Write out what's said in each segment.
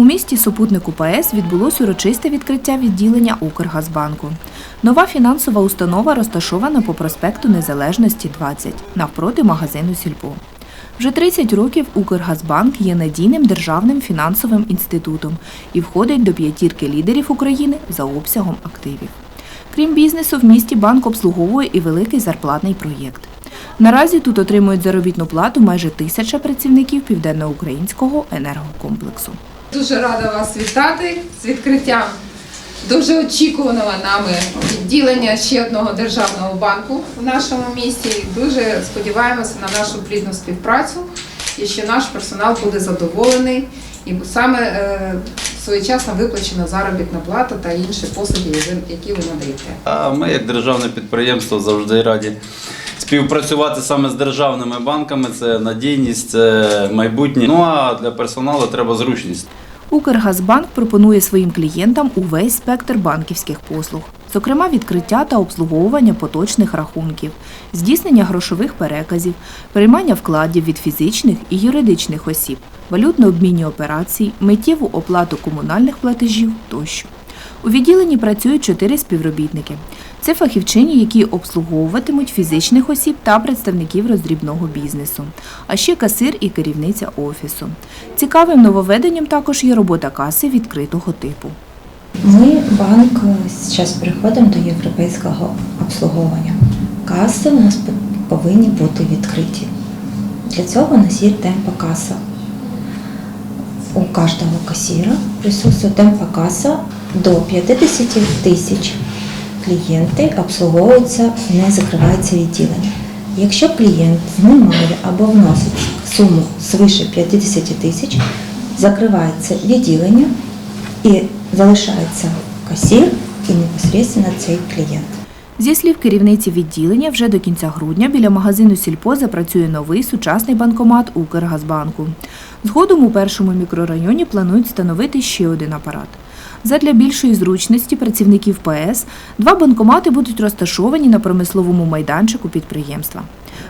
У місті супутнику ПАЕС відбулось урочисте відкриття відділення Укргазбанку. Нова фінансова установа розташована по проспекту Незалежності 20 навпроти магазину Сільпо. Вже 30 років Укргазбанк є надійним державним фінансовим інститутом і входить до п'ятірки лідерів України за обсягом активів. Крім бізнесу, в місті банк обслуговує і великий зарплатний проєкт. Наразі тут отримують заробітну плату майже тисяча працівників південноукраїнського енергокомплексу. Дуже рада вас вітати з відкриттям дуже очікуваного нами відділення ще одного державного банку в нашому місті. Дуже сподіваємося на нашу плідну співпрацю і що наш персонал буде задоволений і саме е, своєчасно виплачена заробітна плата та інші послуги, які ви надаєте. А ми, як державне підприємство, завжди раді співпрацювати саме з державними банками. Це надійність, це майбутнє. Ну а для персоналу треба зручність. Укргазбанк пропонує своїм клієнтам увесь спектр банківських послуг, зокрема відкриття та обслуговування поточних рахунків, здійснення грошових переказів, приймання вкладів від фізичних і юридичних осіб, валютно-обмінні операції, миттєву оплату комунальних платежів тощо. У відділенні працюють чотири співробітники. Це фахівчині, які обслуговуватимуть фізичних осіб та представників роздрібного бізнесу, а ще касир і керівниця офісу. Цікавим нововведенням також є робота каси відкритого типу. Ми банк зараз переходимо до європейського обслуговування. Каси у нас повинні бути відкриті. Для цього у нас є темпокаса. У кожного касира присутствує темпокаса до 50 тисяч. Клієнти обслуговуються, не закривається відділення. Якщо клієнт знімає або вносить суму свише 50 тисяч, закривається відділення і залишається касір і непосередньо цей клієнт. Зі слів керівниці відділення, вже до кінця грудня біля магазину Сільпо запрацює новий сучасний банкомат Укргазбанку. Згодом у першому мікрорайоні планують встановити ще один апарат. Задля більшої зручності працівників ПС два банкомати будуть розташовані на промисловому майданчику підприємства.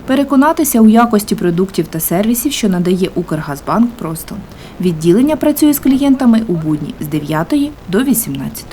Переконатися у якості продуктів та сервісів, що надає Укргазбанк, просто. Відділення працює з клієнтами у будні з 9 до 18.